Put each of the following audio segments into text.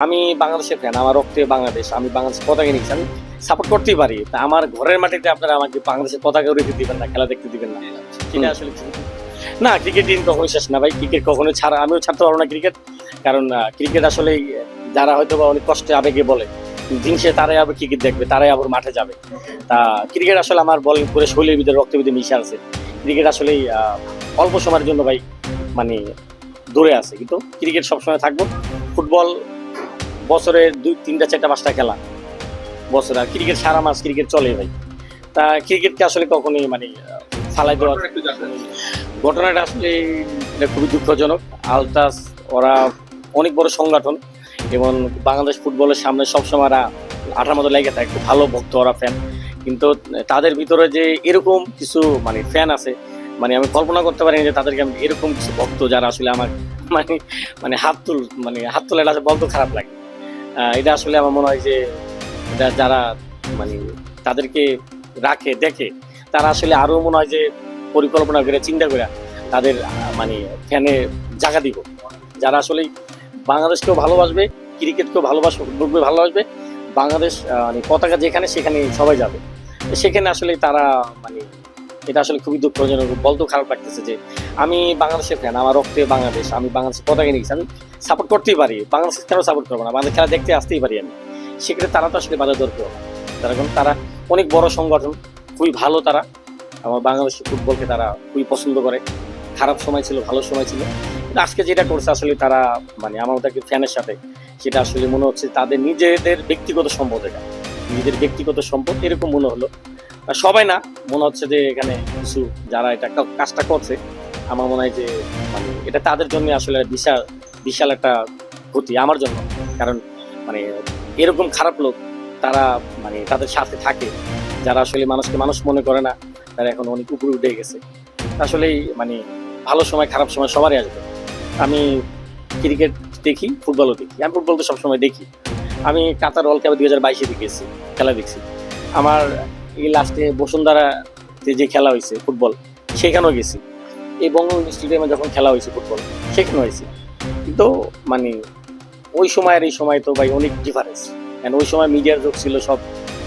আমি বাংলাদেশের ফ্যান আমার রক্তে বাংলাদেশ আমি বাংলাদেশ পতাকা নিয়েছি আমি সাপোর্ট করতেই পারি। তা আমার ঘরের মাটিতে আপনারা আমাকে বাংলাদেশের পতাকা উড়িয়ে দিবেন না খেলা দেখতে দিবেন না। সেটা আসলে না ক্রিকেট দিন কখনোই শেষ না ভাই ক্রিকেট কখনোই ছাড়া আমিও ছাড়তে পারব না ক্রিকেট কারণ ক্রিকেট আসলে যারা হয়তো বা অনেক কষ্টে আবেগে বলে দিন সে তারাই আবার ক্রিকেট দেখবে তারাই আবার মাঠে যাবে। তা ক্রিকেট আসলে আমার বলিং করে শৈলীর ভিতরে রক্তের ভিতরে মিশে আছে। ক্রিকেট আসলেই আহ, অল্প সময়ের জন্য ভাই মানে দূরে আছে। কিন্তু ক্রিকেট সবসময় থাকব। ফুটবল বছরে দুই তিনটা চারটা পাঁচটা খেলা। বছরে আর ক্রিকেট সারা মাস ক্রিকেট চলে ভাই। তা ক্রিকেটকে আসলে কখনোই মানে ফালাই দেওয়া ঘটনাটা আসলে এটা খুবই দুঃখজনক। আলতাস ওরা অনেক বড় সংগঠন এবং বাংলাদেশ ফুটবলের সামনে সবসময় ওরা আঠার মতো লেগে থাকে। ভালো ভক্ত ওরা ফ্যান কিন্তু তাদের ভিতরে যে এরকম কিছু মানে ফ্যান আছে মানে আমি কল্পনা করতে পারি না যে তাদেরকে আমি এরকম কিছু ভক্ত যারা আসলে আমার মানে মানে হাত তুল মানে হাত তোলা বলতে খারাপ লাগে। এটা আসলে আমার মনে হয় যে যারা মানে তাদেরকে রাখে, দেখে, তারা আসলে আরও মনে হয় যে পরিকল্পনা করে, চিন্তা করে তাদের মানে ফ্যানে জায়গা দিব। যারা আসলে বাংলাদেশকেও ভালোবাসবে, ক্রিকেটকেও ভালোবাসবে ভালোবাসবে, বাংলাদেশ মানে পতাকা যেখানে সেখানে সবাই যাবে। সেখানে আসলে তারা মানে এটা আসলে খুবই দুঃখজনক। বলতেও খারাপ লাগতেছে যে আমি বাংলাদেশের ফ্যান আমার রক্তে বাংলাদেশ, আমি বাংলাদেশের পতাকা নিয়েছি আমি সাপোর্ট করতেই পারি। বাংলাদেশ কেন সাপোর্ট করব না? বাংলাদেশ খেলা দেখতে আসতেই পারি আমি। সেক্ষেত্রে তারা তো আসলে বাধা দরকার তারা কারণ তারা অনেক বড় সংগঠন, খুবই ভালো তারা। আমার বাংলাদেশের ফুটবলকে তারা খুবই পছন্দ করে। খারাপ সময় ছিল, ভালো সময় ছিল। কিন্তু আজকে যেটা করছে আসলে তারা মানে আমার ওটাকে ফ্যানের সাথে, সেটা আসলে মনে হচ্ছে তাদের নিজেদের ব্যক্তিগত সম্পদ এটা। নিজেদের ব্যক্তিগত সম্পদ এরকম মনে হলো। সবাই না মনে হচ্ছে যে এখানে কিছু যারা এটা কাজটা করছে, আমার মনে হয় যে মানে এটা তাদের জন্য আসলে বিশাল বিশাল একটা ক্ষতি, আমার জন্য। কারণ মানে এরকম খারাপ লোক তারা মানে তাদের সাথে থাকে। যারা আসলে মানুষকে মানুষ মনে করে না, তারা এখন অনেক উপরে উঠে গেছে। আসলেই মানে ভালো সময়, খারাপ সময় সবারই আসবে। আমি ক্রিকেট দেখি, ফুটবলও দেখি। আমি ফুটবল তো সবসময় দেখি। আমি কাতার ওয়ার্ল্ড কাপে দুই হাজার বাইশে দেখেছি, খেলা দেখছি। আমার এই লাস্টে বসুন্ধরাতে যে খেলা হয়েছে ফুটবল সেখানেও গেছি। এই বঙ্গবন্ধু স্টেডিয়ামে যখন খেলা হয়েছে ফুটবল সেখানেও হয়েছে কিন্তু মানে ওই সময় আর এই সময় তো ভাই অনেক ডিফারেন্স অ্যান্ড ওই সময় মিডিয়ার যুগ ছিল, সব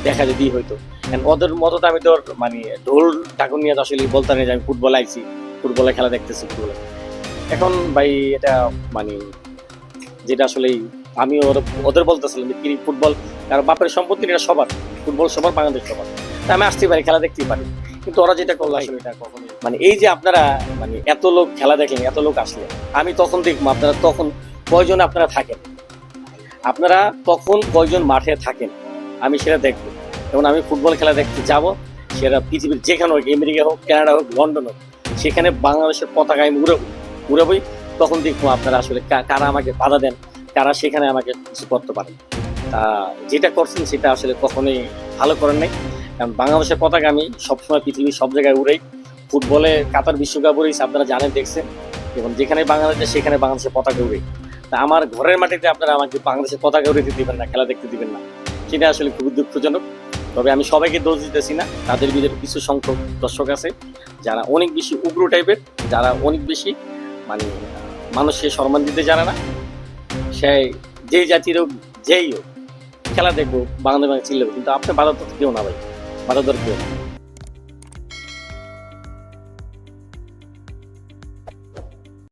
দেখা যদি হইতো। অ্যান্ড ওদের মতো তো আমি তোর মানে ঢোল ঢাকুন নিয়ে তো আসলে বলতাম যে আমি ফুটবল আইছি ফুটবলে খেলা দেখতেছি ফুটবলে এখন ভাই এটা মানে যেটা আসলে আমি ওদের বলতেছিলাম যে ফুটবল কারণ বাপের সম্পত্তি এটা সবার। ফুটবল সবার বাংলাদেশ সবার। আমি আসতেই পারি খেলা দেখতেই পারি। কিন্তু ওরা যেটা করল আসলে এটা কখনোই মানে এই যে আপনারা মানে এত লোক খেলা দেখলেন এত লোক আসলে আমি তখন দেখব আপনারা তখন কয়জন আপনারা থাকেন? আপনারা তখন কয়জন মাঠে থাকেন? আমি সেটা দেখব। এবং আমি ফুটবল খেলা দেখতে যাব সেটা পৃথিবীর যেখানে হোক আমেরিকা হোক কানাডা হোক লন্ডন হোক সেখানে বাংলাদেশের পতাকা আমি উড়াবো উড়াবই তখন দেখব আপনারা আসলে কারা আমাকে বাধা দেন কারা সেখানে আমাকে কিছু করতে পারেন তা যেটা করছেন সেটা আসলে কখনোই ভালো করেন নাই। কারণ বাংলাদেশের পতাকা আমি সবসময় পৃথিবীর সব জায়গায় উড়াই। ফুটবলে কাতার বিশ্বকাপ উড়েছি আপনারা জানেন, দেখছেন। এবং যেখানে বাংলাদেশ, সেখানে বাংলাদেশের পতাকা উড়ে তা আমার ঘরের মাটিতে আপনারা আমাকে বাংলাদেশের পতাকা উড়িয়ে দিবেন না, খেলা দেখতে দিবেন না। সেটা আসলে খুবই দুঃখজনক। তবে আমি সবাইকে দোষ দিতেছি না, তাদের ভিতরে কিছু সংখ্যক দর্শক আছে, যারা অনেক বেশি উগ্র টাইপের, যারা অনেক বেশি মানে মানুষকে সম্মান দিতে জানে না। সে যেই জাতির হোক, যেই হোক খেলা দেখব বাংলাদেশ বাংলা কিন্তু আপনি বাধা তো কেউ না ভাই। বাধা দর কেউ না।